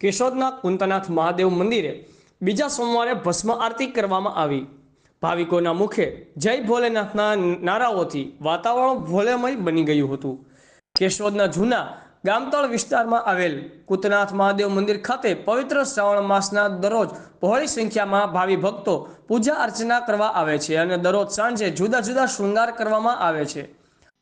કેશોદના કુંતનાથ મહાદેવ મંદિરે બીજા સોમવારે ભસ્મ આરતી કરવામાં આવી. ભાવિકોના મુખે જય ભોલેનાથના નારાઓથી વાતાવરણ ભોલેમય બની ગયું હતું. કેશોદના જૂના ગામતળ વિસ્તારમાં આવેલ કુતનાથ મહાદેવ મંદિર ખાતે પવિત્ર શ્રાવણ માસના દરરોજ બહોળી સંખ્યામાં ભાવિ ભક્તો પૂજા અર્ચના કરવા આવે છે અને દરરોજ સાંજે જુદા જુદા શૃંગાર કરવામાં આવે છે.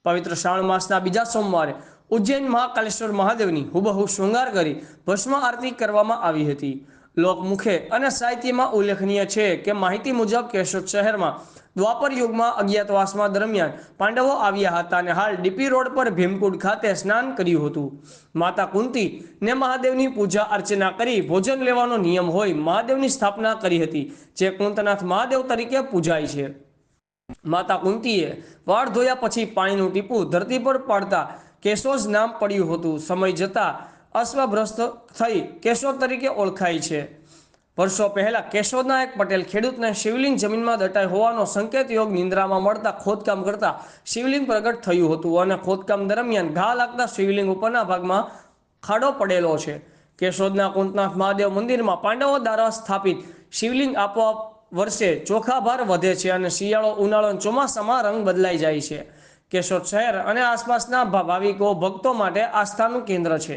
પવિત્ર શ્રાવણ માસના બીજા સોમવારે ઉજ્જૈન મહાકાલેશ્વર મહાદેવની હુબહુ શૃંગાર કરી ભસ્મ આરતી કરવામાં આવી હતી. લોકમુખે અને સાહિત્યમાં ઉલ્લેખનીય છે કે માહિતી મુજબ કેશોદ શહેરમાં દ્વાપર યુગમાં અજ્ઞાતવાસમાં દરમિયાન પાંડવો આવ્યા હતા અને હાલ ડીપી રોડ પર ભીમકુંડ ખાતે સ્નાન કર્યું હતું. માતા કુંતી ને મહાદેવની પૂજા અર્ચના કરી ભોજન લેવાનો નિયમ હોય મહાદેવની સ્થાપના કરી હતી, જે કુંતનાથ મહાદેવ તરીકે પૂજાય છે. માતા કુંતીએ વાળ ધોયા પછી પાણીનું ટીપું ધરતી પર પાડતા કેશોજ નામ પડ્યું હતું. સમય જતાં અશ્વભ્રસ્ત થઈ કેશોદ તરીકે ઓળખાય છે. વર્ષો પહેલા કેશોદના એક પટેલ ખેડૂતને શિવલિંગ જમીનમાં દટાઈ હોવાનો સંકેત યોગ નિંદ્રામાં મળતા ખોદકામ કરતા શિવલિંગ પ્રગટ થયું હતું અને ખોદકામ દરમિયાન ઘા લાગતા શિવલિંગ ઉપરના ભાગમાં ખાડો પડેલો છે. કેશોદના કુંતનાથ મહાદેવ મંદિરમાં પાંડવો દ્વારા સ્થાપિત. શિવલિંગ આપોઆપ વર્ષે ચોખા ભાર વધે છે અને શિયાળો ઉનાળો ચોમાસામાં રંગ બદલાઈ જાય છે. કેશોદ શહેર અને આસપાસના ભાવિકો ભક્તો માટે આસ્થાનું કેન્દ્ર છે.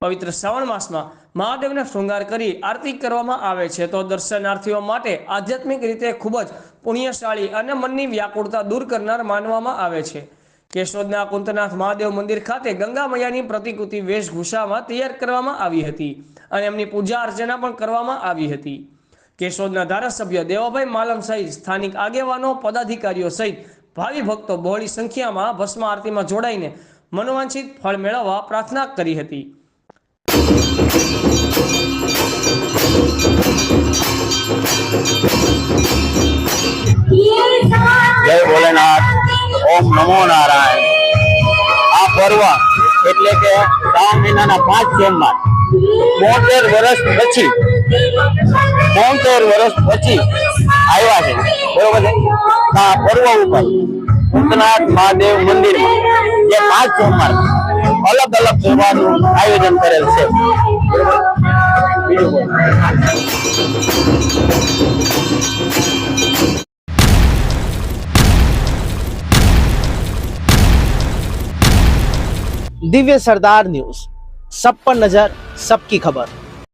પવિત્ર શ્રાવણ માસમાં મહાદેવને શૃંગાર કરી આરતી કરવામાં આવે છે તો દર્શનાર્થીઓ માટે આધ્યાત્મિક રીતે ખૂબ જ પુણ્યશાળી અને મનની વ્યાકુળતા દૂર કરનાર માનવામાં આવે છે. કેશોદના કુંતનાથ મહાદેવ મંદિર ખાતે ગંગા મૈયાની પ્રતિકૃતિ વેશભૂષામાં તૈયાર કરવામાં આવી હતી અને એમની પૂજા અર્ચના પણ કરવામાં આવી હતી. કેશોદના ધારાસભ્ય દેવાભાઈ માલમ સહિત સ્થાનિક આગેવાનો, પદાધિકારીઓ સહિત ભાવિ ભક્તો બહોળી સંખ્યામાં ભસ્મ આરતીમાં જોડાઈને મનોવાંછિત ફળ મેળવવા પ્રાર્થના કરી હતી. જય ભોલેનાથ. ઓમ નમો નારાયણ. આ પર્વ એટલે કે શ્રાવણ મહિનાના પાંચ સોમવાર બોતેર વર્ષ પછી, બોતેર વર્ષ પછી આવ્યા છે. બરોબર છે? આ પર્વ ઉપર भूतनाथ महादेव मंदिर ये अलग अलग त्योहार आयोजन करेल दिव्य सरदार न्यूज़। सब पर नज़र, सबकी खबर।